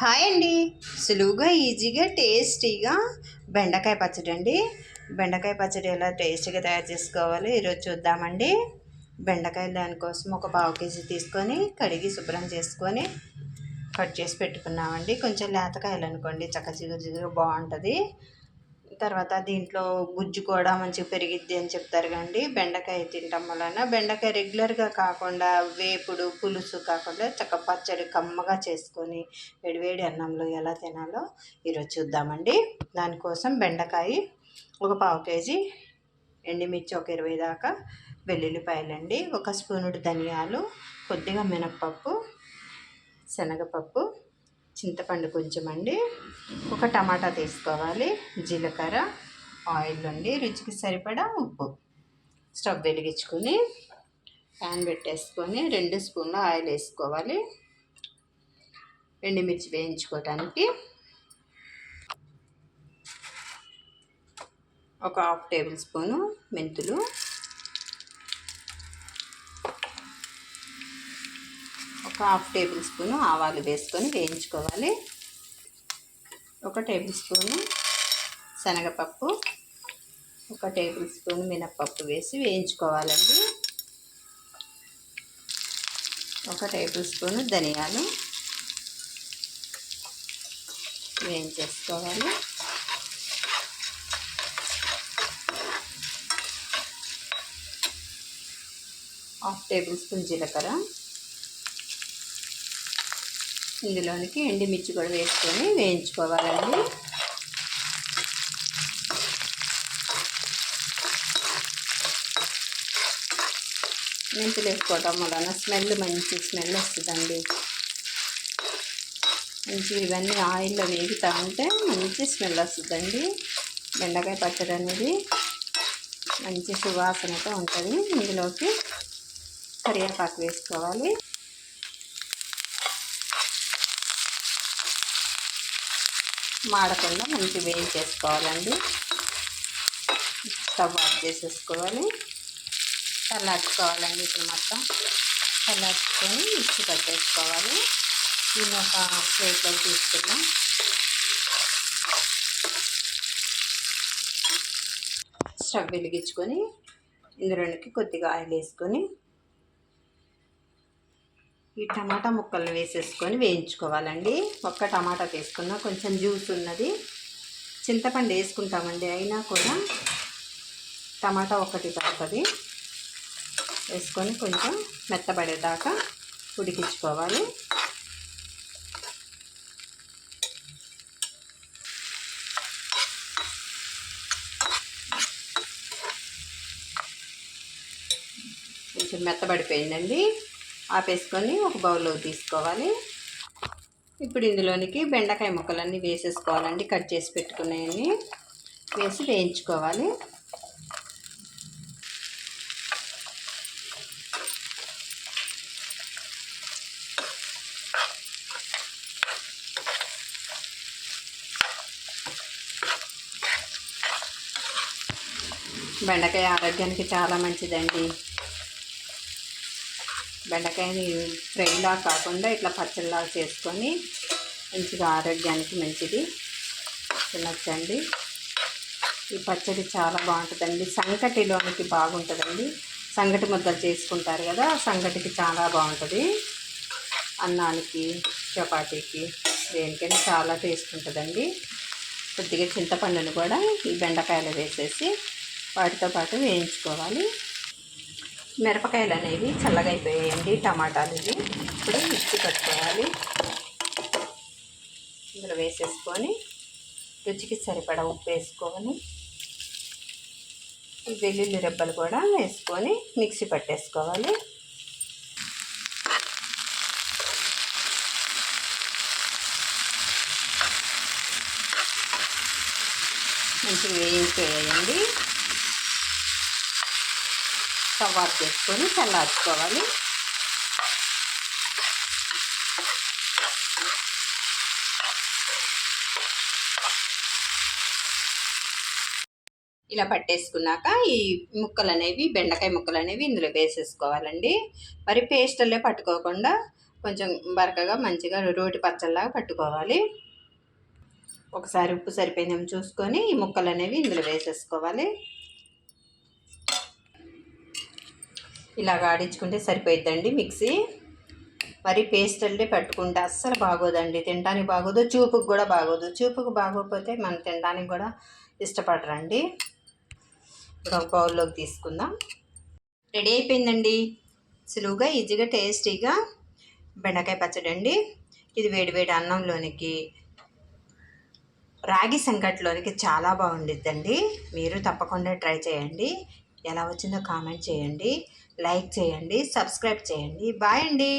Hi అండి. సులువుగా ఈజీగా టేస్టీగా బెండకాయ పచ్చడి అండి. బెండకాయ పచ్చడి ఎలా టేస్టీగా తయారు చేసుకోవాలో ఈరోజు చూద్దామండి. బెండకాయలు దానికోసం ఒక పావు కేజీ తీసుకొని కడిగి శుభ్రం చేసుకొని కట్ చేసి పెట్టుకున్నామండి. కొంచెం లేతకాయలు అనుకోండి చక్క జిగురు జిగురు బాగుంటుంది. తర్వాత దీంట్లో గుజ్జు కూడా మంచిగా పెరిగిద్ది అని చెప్తారు కండి బెండకాయ తింటాం వలన. బెండకాయ రెగ్యులర్గా కాకుండా వేపుడు పులుసు కాకుండా చక్క పచ్చడి కమ్మగా చేసుకొని వేడివేడి అన్నంలో ఎలా తినాలో ఈరోజు చూద్దామండి. దానికోసం బెండకాయ ఒక పావు కేజీ ఎండుమిర్చి ఒక ఇరవై దాకా వెల్లుల్లిపాయలండి ఒక స్పూనుడు ధనియాలు కొద్దిగా మినప్పప్పు శనగపప్పు చింతపండు కొంచెం అండి. ఒక టమాటా తీసుకోవాలి. జీలకర్ర ఆయిల్ ఉండి రుచికి సరిపడా ఉప్పు. స్టవ్ వెలిగించుకొని ప్యాన్ పెట్టేసుకొని రెండు స్పూన్ల ఆయిల్ వేసుకోవాలి. ఎండుమిర్చి వేయించుకోవటానికి ఒక హాఫ్ టేబుల్ స్పూను మెంతులు. హాఫ్ టేబుల్ స్పూన్ ఆవాలు వేసుకొని వేయించుకోవాలి. ఒక టేబుల్ స్పూను శనగపప్పు ఒక టేబుల్ స్పూన్ మినప్పప్పు వేసి వేయించుకోవాలండి. ఒక టేబుల్ స్పూను ధనియాలు వేయించేసుకోవాలి. హాఫ్ టేబుల్ స్పూన్ జీలకర్ర ఇందులోనికి ఎండిమిర్చి కూడా వేసుకొని వేయించుకోవాలండి. మెంతులు వేసుకోవటం వలన స్మెల్ మంచి స్మెల్ వస్తుందండి. మంచి ఇవన్నీ ఆయిల్లో వేగుతూ ఉంటే మంచి స్మెల్ వస్తుందండి. బెండకాయ పచ్చడి అనేది మంచి సువాసనతో ఉంటుంది. ఇందులోకి కరివేపాకు వేసుకోవాలి. మాడకుండా మంచి వేయించేసుకోవాలండి స్టవ్ ఆఫ్ చేసేసుకోవాలి. చల్లార్చుకోవాలండి ఇప్పుడు మొత్తం. చల్లార్చుకొని మిక్సీ పట్టేసుకోవాలి. దీన్ని ఒక ప్లేట్లో తీసుకున్నాం స్టవ్ వెలిగించుకొని ఇందులోనికి కొద్దిగా ఆయిల్ వేసుకొని ఈ టమాటా ముక్కలు వేసేసుకొని వేయించుకోవాలండి. ఒక్క టమాటా తీసుకున్నా కొంచెం జ్యూస్ ఉన్నది. చింతపండు వేసుకుంటామండి అయినా కూడా టమాటా ఒకటి పడుతుంది. వేసుకొని కొంచెం మెత్తబడేదాకా ఉడికించుకోవాలి. కొంచెం మెత్తబడిపోయిందండి. ఆపేసుకొని ఒక బౌల్లో తీసుకోవాలి. ఇప్పుడు ఇందులోనికి బెండకాయ ముక్కలన్నీ వేసేసుకోవాలండి కట్ చేసి పెట్టుకునేవి వేసి వేయించుకోవాలి. బెండకాయ ఆరోగ్యానికి చాలా మంచిదండి. బెండకాయని ఫ్రైలా కాకుండా ఇట్లా పచ్చడిలా చేసుకొని మంచిగా ఆరోగ్యానికి మంచిది. తినచ్చండి. ఈ పచ్చడి చాలా బాగుంటుందండి. సంగటిలోనికి బాగుంటుందండి. సంగటి ముద్దలు చేసుకుంటారు కదా సంగటికి చాలా బాగుంటుంది. అన్నానికి చపాతీకి దేనికైనా చాలా టేస్ట్ ఉంటుందండి. కొద్దిగా చింతపండును కూడా ఈ బెండకాయలు వేసేసి వాటితో పాటు వేయించుకోవాలి. మిరపకాయలు అనేవి చల్లగా అయిపోయాయండి టమాటాలు ఇవి ఇప్పుడు మిక్సీ కట్టుకోవాలి ఇందులో వేసేసుకొని రుచికి సరిపడా ఉప్పు వేసుకొని ఈ వెల్లుల్లి రెబ్బలు కూడా వేసుకొని మిక్సీ పట్టేసుకోవాలి. మంచిగా వేయించేయండి. కవర్ చేసుకొని చల్లార్చుకోవాలి. ఇలా పట్టేసుకున్నాక ఈ ముక్కలు అనేవి బెండకాయ ముక్కలు అనేవి ఇందులో వేసేసుకోవాలండి. మరి పేస్టల్లే పట్టుకోకుండా కొంచెం బరకగా మంచిగా రోటి పచ్చళ్ళలాగా పట్టుకోవాలి. ఒకసారి ఉప్పు సరిపోయిందేమో చూసుకొని ఈ ముక్కలు అనేవి ఇందులో వేసేసుకోవాలి. ఇలాగ ఆడించుకుంటే సరిపోయిద్దండి మిక్సీ. మరి పేస్ట్ అంటే పెట్టుకుంటే అస్సలు బాగోదండి. తినడానికి బాగోదు చూపుకు కూడా బాగోదు. చూపుకు బాగోకపోతే మనం తినడానికి కూడా ఇష్టపడరండి. ఇప్పుడు ఒక బౌల్లోకి తీసుకుందాం. రెడీ అయిపోయిందండి. సులువుగా ఈజీగా టేస్టీగా బెండకాయ పచ్చడి అండి. ఇది వేడివేడి అన్నంలోనికి రాగి సంకట్లోనికి చాలా బాగుండిద్దండి. మీరు తప్పకుండా ట్రై చేయండి. ఎలా వచ్చిందో కామెంట్ చేయండి లైక్ చేయండి సబ్స్క్రైబ్ చేయండి. బాయ్ అండి.